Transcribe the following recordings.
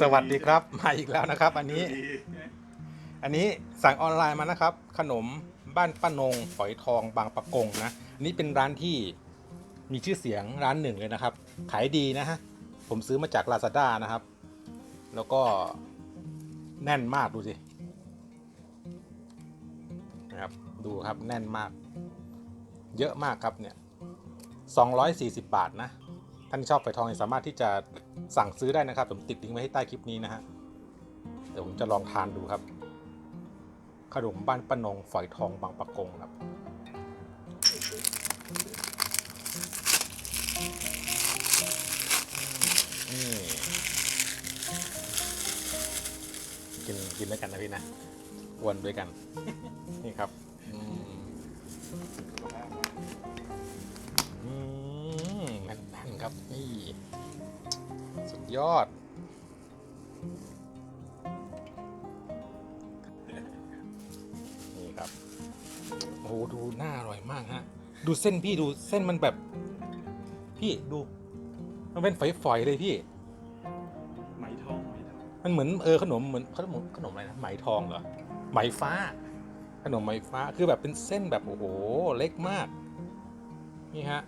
สวัสดีครับ มาอีกแล้วนะครับ อันนี้ อันนี้สั่งออนไลน์มานะครับ ขนมบ้านป้านงฝอยทองบางปะกงนะอันนี้เป็นร้านที่มีชื่อเสียงร้านหนึ่งเลยนะครับ ขายดีนะฮะ ผมซื้อมาจาก Lazada นะครับ แล้วก็แน่นมากดูสินะครับ ดูครับแน่นมาก เยอะมากครับเนี่ย240 บาทนะ ท่านที่ชอบฝอยทองเนี่ยสามารถที่จะสั่งซื้อได้นะครับ ผมติดลิงก์ไว้ให้ใต้คลิปนี้นะฮะเดี๋ยวผมจะลองทานดูครับ ขนมบ้านป้านงฝอยทองบางปะกงครับนี่กินกินด้วยกันนะพี่นะอ้วนด้วยกัน นี่ครับอืมอืมแน่นๆ ครับนี่สุดยอด นี่ครับโอ้โหดูน่าอร่อยมากฮะ ดูเส้นพี่ดูเส้นมันแบบ พี่ดู มันเป็นฝอยๆเลยพี่ไหมทองไหมทองมันเหมือนเออขนมเหมือนขนมขนมอะไรนะไหมทองเหรอไหมฟ้า ขนมไหมฟ้าคือแบบเป็นเส้นแบบโอ้โหเล็กมาก นี่ฮะ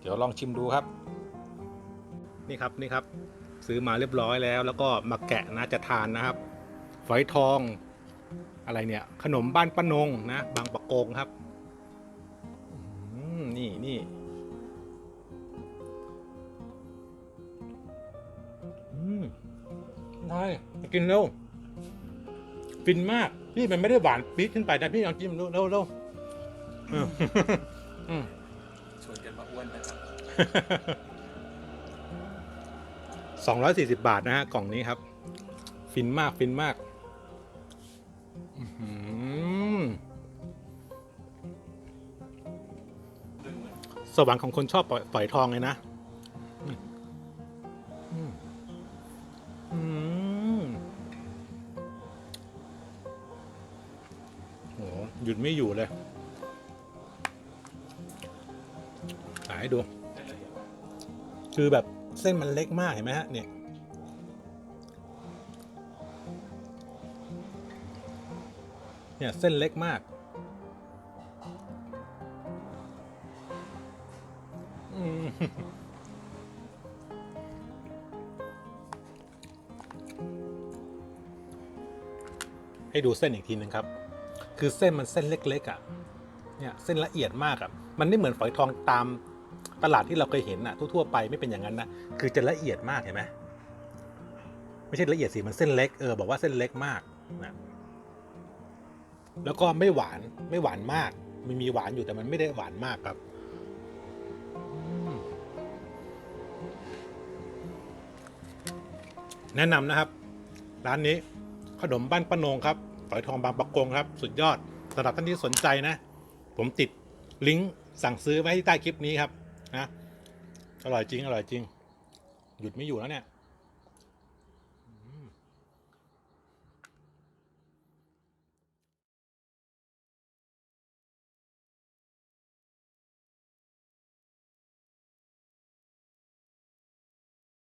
เดี๋ยวลองชิมดูครับ นี่ครับนี่ครับซื้อมาเรียบร้อยแล้ว แล้วก็มาแกะนะจะทานนะครับ ฝอยทองอะไรเนี่ย ขนมบ้านป้านงนะ บางปะโกงครับอืมนี่นี่อืมได้กินเร็วฟินมาก พี่มันไม่ได้หวานปี๊ดขึ้นไปนะพี่ลองจิ้มเร็วเร็วเร็วอืมอืมชวนกันมาอ้วนนะครับ สองร้อยสี่สิบบาทนะฮะกล่องนี้ครับ ฟินมากฟินมากสวรรค์ของคนชอบปล่อยฝอยทองเลยนะอืมอืมอืมโหหยุดไม่อยู่เลยถ่ายให้ดู คือแบบ เส้นมันเล็กมากเห็นไหมฮะเนี่ยเนี่ยเส้นเล็กมากให้ดูเส้นอีกทีหนึ่งครับ คือเส้นมันเส้นเล็กๆอะ เนี่ยเส้นละเอียดมากอะ มันไม่เหมือนฝอยทองตาม ตลาดที่เราเคยเห็นอะทั่วๆไปไม่เป็นอย่างนั้นนะคือจะละเอียดมากเห็นไหมไม่ใช่ละเอียดสิมันเส้นเล็กเออบอกว่าเส้นเล็กมากนะแล้วก็ไม่หวานไม่หวานมากมันมีหวานอยู่แต่มันไม่ได้หวานมากครับแนะนำนะครับ ร้านนี้ขนมบ้านป้านงครับฝอยทองบางปะกงครับ สุดยอดสำหรับท่านที่สนใจนะ ผมติดลิงก์สั่งซื้อไว้ที่ใต้คลิปนี้ครับ นะ อร่อยจริง อร่อยจริง หยุดไม่อยู่แล้วเนี่ย